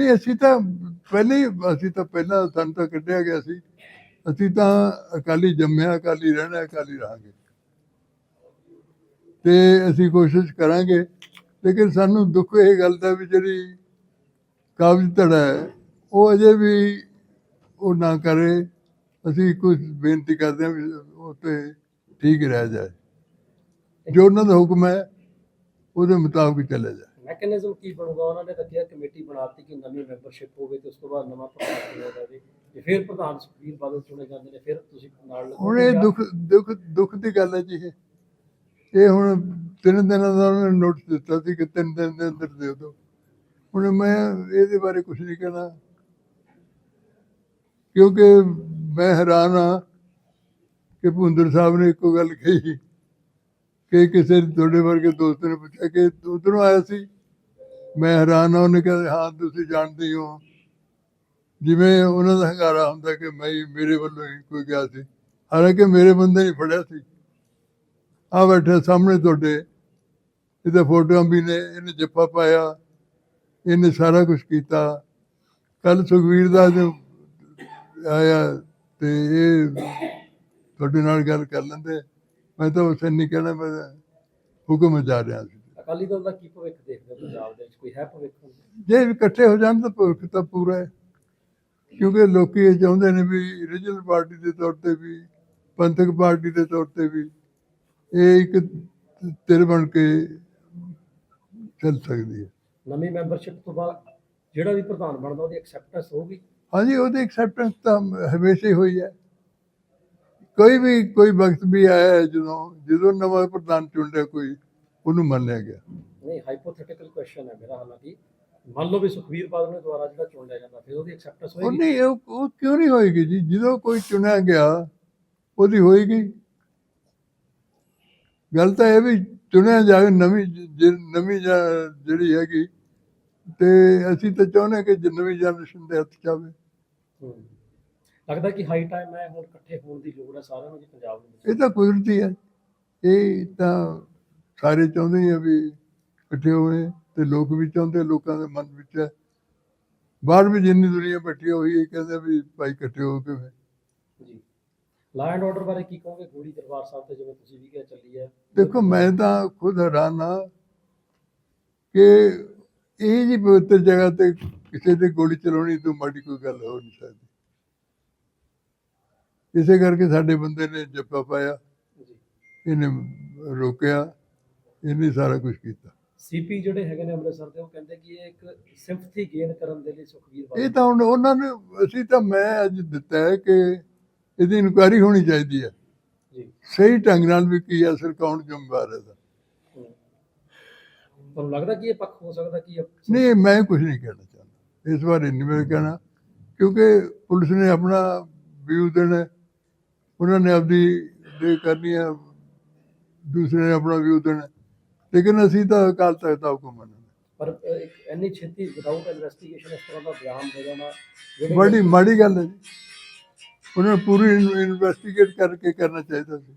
ਨਹੀਂ, ਅਸੀਂ ਤਾਂ ਪਹਿਲੇ ਹੀ, ਅਸੀਂ ਤਾਂ ਪਹਿਲਾਂ ਸਾਨੂੰ ਤਾਂ ਕੱਢਿਆ ਗਿਆ ਸੀ। ਅਸੀਂ ਤਾਂ ਅਕਾਲੀ ਜੰਮਿਆ, ਅਕਾਲੀ ਰਹਿਣਾ, ਅਕਾਲੀ ਰਹਾਂਗੇ। ਤੇ ਅਸੀਂ ਕੋਸ਼ਿਸ਼ ਕਰਾਂਗੇ, ਲੇਕਿਨ ਸਾਨੂੰ ਦੁੱਖ ਇਹ ਗੱਲ ਦਾ ਵੀ ਜਿਹੜੀ ਕਾਬਜ਼ ਧੜਾ ਹੈ, ਉਹ ਅਜੇ ਵੀ ਉਹ ਨਾ ਕਰੇ। ਅਸੀਂ ਕੁਝ ਬੇਨਤੀ ਕਰਦੇ ਹਾਂ ਵੀ ਉਹ ਤੇ ਠੀਕ ਰਹਿ ਜਾਏ। ਜੋ ਉਹਨਾਂ ਦਾ ਹੁਕਮ ਹੈ, ਉਹਦੇ ਮੁਤਾਬਕ ਚੱਲਿਆ ਜਾਏ। ਮੈਕੈਨਿਜ਼ਮ ਕੀ ਬਣੂਗਾ? ਉਹਨਾਂ ਨੇ ਤਾਂ ਕਮੇਟੀ ਬਣਾਤੀ ਕਿ ਨਵੀਂ ਮੈਂਬਰਸ਼ਿਪ ਹੋਵੇ ਤੇ ਉਸ ਤੋਂ ਬਾਅਦ ਨਵਾਂ ਪ੍ਰਧਾਨ ਚੁਣਿਆ ਜਾਵੇ। ਜੇ ਫਿਰ ਪ੍ਰਧਾਨ ਸੁਖਬੀਰ ਬਾਦਲ ਚੁਣੇ ਜਾਂਦੇ ਨੇ, ਫਿਰ ਤੁਸੀਂ ਨਾਲ ਲੱਗੋਗੇ ਹੁਣ ਇਹ ਦੁੱਖ ਦੁੱਖ ਦੁੱਖ ਦੀ ਗੱਲ ਹੈ ਜੀ ਇਹ। ਇਹ ਹੁਣ ਤਿੰਨ ਦਿਨਾਂ ਦਾ ਉਹਨਾਂ ਨੇ ਨੋਟਿਸ ਦਿੱਤਾ ਸੀ ਕਿ ਤਿੰਨ ਦਿਨ ਦੇ ਅੰਦਰ ਦੇ ਦਿਓ। ਹੁਣ ਮੈਂ ਇਹਦੇ ਬਾਰੇ ਕੁਝ ਨਹੀਂ ਕਹਿਣਾ। ਕਿਉਂਕਿ ਮੈਂ ਹੈਰਾਨ ਹਾਂ ਕਿ ਭੁੰਦਰ ਸਾਹਿਬ ਨੇ ਇੱਕੋ ਗੱਲ ਕਹੀ ਕਿ ਕਿਸੇ ਤੁਹਾਡੇ ਵਰਗੇ ਦੋਸਤ ਨੇ ਪੁੱਛਿਆ ਕਿ ਉਧਰੋਂ ਆਇਆ ਸੀ? ਮੈਂ ਹੈਰਾਨ ਹਾਂ, ਉਹਨੇ ਕਿਹਾ, ਹਾਂ, ਤੁਸੀਂ ਜਾਣਦੇ ਹੋ ਜਿਵੇਂ ਉਹਨਾਂ ਦਾ ਹੰਗਾਰਾ ਹੁੰਦਾ ਕਿ ਮੈਂ ਮੇਰੇ ਵੱਲੋਂ ਹੀ ਕੋਈ ਗਿਆ ਸੀ। ਹਾਲਾਂਕਿ ਮੇਰੇ ਬੰਦੇ ਨਹੀਂ ਫੜਿਆ ਸੀ। ਆ ਬੈਠੇ ਸਾਹਮਣੇ ਤੁਹਾਡੇ। ਇਹਦਾ ਫੋਟੋਆਂ ਵੀ ਨੇ, ਇਹਨੇ ਜੱਫਾ ਪਾਇਆ, ਇਹਨੇ ਸਾਰਾ ਕੁਝ ਕੀਤਾ। ਕੱਲ ਸੁਖਵੀਰ ਦਾ ਜੋ ਆਇਆ ਤੇ ਇਹ ਤੁਹਾਡੇ ਨਾਲ ਗੱਲ ਕਰ ਲੈਂਦੇ। ਮੈਂ ਤਾਂ ਉਸੇ ਨਹੀਂ ਕਹਿਣਾ, ਮੈਂ ਹੁਕਮ ਜਾ ਰਿਹਾ ਸੀ। ਅਕਾਲੀ ਦਲ ਦਾ ਕੀ ਭਵਿੱਖ ਦੇਖਦੇ ਹੋ ਪੰਜਾਬ ਦੇ ਵਿੱਚ? ਕੋਈ ਹੈ ਭਵਿੱਖ ਜੇ ਇਕੱਠੇ ਹੋ ਜਾਣ ਤਾਂ ਭਵਿੱਖ ਤਾਂ ਪੂਰਾ ਹੈ। ਕਿਉਂਕਿ ਲੋਕੀ ਇਹ ਚਾਹੁੰਦੇ ਨੇ ਵੀ ਰੀਜਨਲ ਪਾਰਟੀ ਦੇ ਤੌਰ ਤੇ ਵੀ ਪੰਥਕ ਪਾਰਟੀ ਦੇ ਤੌਰ ਤੇ ਵੀ ਇਹ ਇੱਕ ਤਿਰ ਬਣ ਕੇ ਚੱਲ ਸਕਦੀ ਹੈ। ਨਵੀਂ ਮੈਂਬਰਸ਼ਿਪ ਤੋਂ ਬਾਅਦ ਜਿਹੜਾ ਵੀ ਪ੍ਰਧਾਨ ਬਣਦਾ ਉਹਦੀ ਐਕਸੈਪਟੈਂਸ ਹੋਊਗੀ? ਹਾਂਜੀ ਉਹਦੀ ਐਕਸੈਪਟੈਂਸ ਤਾਂ ਹਮੇਸ਼ਾ ਹੀ ਹੋਈ ਹੈ। ਕੋਈ ਵੀ ਕੋਈ ਵਕਤ ਵੀ ਆਇਆ ਜਦੋਂ ਜਦੋਂ ਨਵਾਂ ਪ੍ਰਧਾਨ ਚੁਣਿਆ ਕੋਈ ਉਹਨੂੰ ਮੰਨਿਆ ਗਿਆ। ਨਹੀਂ ਹਾਈਪੋਥੈਟੀਕਲ ਕੁਐਸਚਨ ਹੈ ਮੇਰਾ ਹਾਲਾਂਕਿ। ਮੰਨ ਲਓ ਵੀ ਸੁਖਬੀਰ ਬਾਦਲ ਨੇ ਦੁਬਾਰਾ ਜਿਹੜਾ ਚੁਣ ਲਿਆ ਜਾਂਦਾ ਫਿਰ ਉਹਦੀ ਐਕਸੈਪਟੈਂਸ ਉਹ ਹੋਏਗੀ ਨਹੀਂ ਉਹ ਉਹ ਕਿਉਂ ਨਹੀਂ ਹੋਏਗੀ ਜੀ? ਜਦੋਂ ਕੋਈ ਚੁਣਿਆ ਗਿਆ ਉਹਦੀ ਹੋਏਗੀ। ਗੱਲ ਤਾਂ ਇਹ ਵੀ ਚੁਣਿਆ ਜਾਵੇ ਨਵੀਂ ਜ- ਨਵੀਂ ਜ- ਜਿਹੜੀ ਹੈਗੀ ਤੇ ਅਸੀਂ ਤਾਂ ਚਾਹੁੰਦੇ ਕਿ ਜ- ਨਵੀਂ ਜਨਰੇਸ਼ਨ ਦੇ ਹੱਥ 'ਚ ਆਵੇ। ਲੱਗਦਾ ਕਿ ਹਾਈ ਟਾਈਮ ਹੈ ਹੁਣ ਇਕੱਠੇ ਹੋਣ ਦੀ ਲੋੜ ਹੈ ਸਾਰਿਆਂ ਨੂੰ ਜੀ ਪੰਜਾਬ ਦੇ ਵਿੱਚ ਇਹ ਤਾਂ ਕੁਦਰਤੀ ਹੈ। ਇਹ ਤਾਂ ਸਾਰੇ ਚਾਹੁੰਦੇ ਆ ਵੀ ਇਕੱਠੇ ਹੋਏ ਤੇ ਲੋਕ ਵੀ ਚਾਹੁੰਦੇ ਲੋਕਾਂ ਦੇ ਮਨ ਵਿੱਚ ਹੈ। ਬਾਹਰ ਵੀ ਜਿੰਨੀ ਦੁਨੀਆ ਬੈਠੀ ਹੋਈ ਹੈ ਕਹਿੰਦੇ ਵੀ ਭਾਈ ਇਕੱਠੇ ਹੋ ਕੇ ਜੀ। ਲਾ ਐਂਡ ਆਰਡਰ ਬਾਰੇ ਕੀ ਕਹੋਗੇ? ਗੋਲੀ ਦਰਬਾਰ ਸਾਹਿਬ ਤੇ ਜਿਵੇਂ ਤੁਸੀਂ ਵੀ ਕਿਹਾ ਚੱਲੀ ਹੈ। ਦੇਖੋ ਮੈਂ ਤਾਂ ਖੁਦ ਹੈਰਾਨ ਕਿ ਇਹ ਜੀ ਪਵਿੱਤਰ ਜਗ੍ਹਾ ਤੇ ਕਿਸੇ ਤੇ ਗੋਲੀ ਚਲਾਉਣੀ ਤੋਂ ਮਾੜੀ ਕੋਈ ਗੱਲ ਹੋ ਨਹੀਂ ਸਕਦੀ। ਇਸੇ ਕਰਕੇ ਸਾਡੇ ਬੰਦੇ ਨੇ ਜੱਫਾ ਪਾਇਆ। ਜੀ। ਇਹਨੇ ਰੋਕਿਆ। ਇਹਨੇ ਸਾਰਾ ਕੁਝ ਕੀਤਾ ਸੀਪੀ ਜਿਹੜੇ ਹੈਗੇ ਨੇ ਅੰਮ੍ਰਿਤਸਰ ਦੇ ਉਹ ਕਹਿੰਦੇ ਕਿ ਇਹ ਇੱਕ ਸਿੰਪਥੀ ਗੇਨ ਕਰਨ ਦੇ ਲਈ ਸੁਖਬੀਰ ਇਹ ਬਾਦਲ ਤਾਂ ਹੁਣ ਉਹਨਾਂ ਨੇ ਅਸੀਂ ਤਾਂ ਮੈਂ ਅੱਜ ਦਿੱਤਾ ਹੈ ਕਿ ਇਹਦੀ ਇਨਕੁਆਇਰੀ ਹੋਣੀ ਚਾਹੀਦੀ ਹੈ ਜੀ ਸਹੀ ਢੰਗ ਨਾਲ ਵੀ ਕੀ ਅਸਰ ਕੌਣ ਜ਼ਿੰਮੇਵਾਰ ਹੈ। ਤੁਹਾਨੂੰ ਲੱਗਦਾ ਕਿ ਇਹ ਪੱਖ ਹੋ ਸਕਦਾ ਕਿ ਇਹ- ਨਹੀਂ ਮੈਂ ਕੁਝ ਨਹੀਂ ਕਹਿਣਾ ਚਾਹੁੰਦਾ ਇਸ ਬਾਰੇ ਨਹੀਂ ਮੈਂ ਕਹਿਣਾ ਕਿਉਂਕਿ ਪੁਲਿਸ ਨੇ ਆਪਣਾ ਵਿਊ ਦੇਣਾ। ਉਹਨਾਂ ਨੇ ਆਪਦੀ ਦੇ ਕਰਨੀ ਹੈ ਦੂਸਰੇ ਨੇ ਆਪਣਾ ਵਿਊ ਦੇਣਾ। ਲੇਕਿਨ ਅਸੀਂ ਤਾਂ ਅਕਾਲ ਤਖਤ ਦਾ ਹੁਕਮ ਮੰਨਣਾ ਪਰ ਇੱਕ ਇੰਨੀ ਛੇਤੀ ਵਿਦਆਊਟ ਇਨਵੈਸਟੀਗੇਸ਼ਨ ਇਸ ਤਰ੍ਹਾਂ ਦਾ ਬਿਆਨ ਜਾਣਾ ਜਿਹੜੇ ਬੜੀ ਮਾੜੀ ਗੱਲ ਹੈ ਜੀ। ਉਹਨਾਂ ਨੂੰ ਪੂਰੀ ਇਨਵੈਸਟੀਗੇਟ ਕਰਕੇ ਕਰਨਾ ਚਾਹੀਦਾ ਸੀ।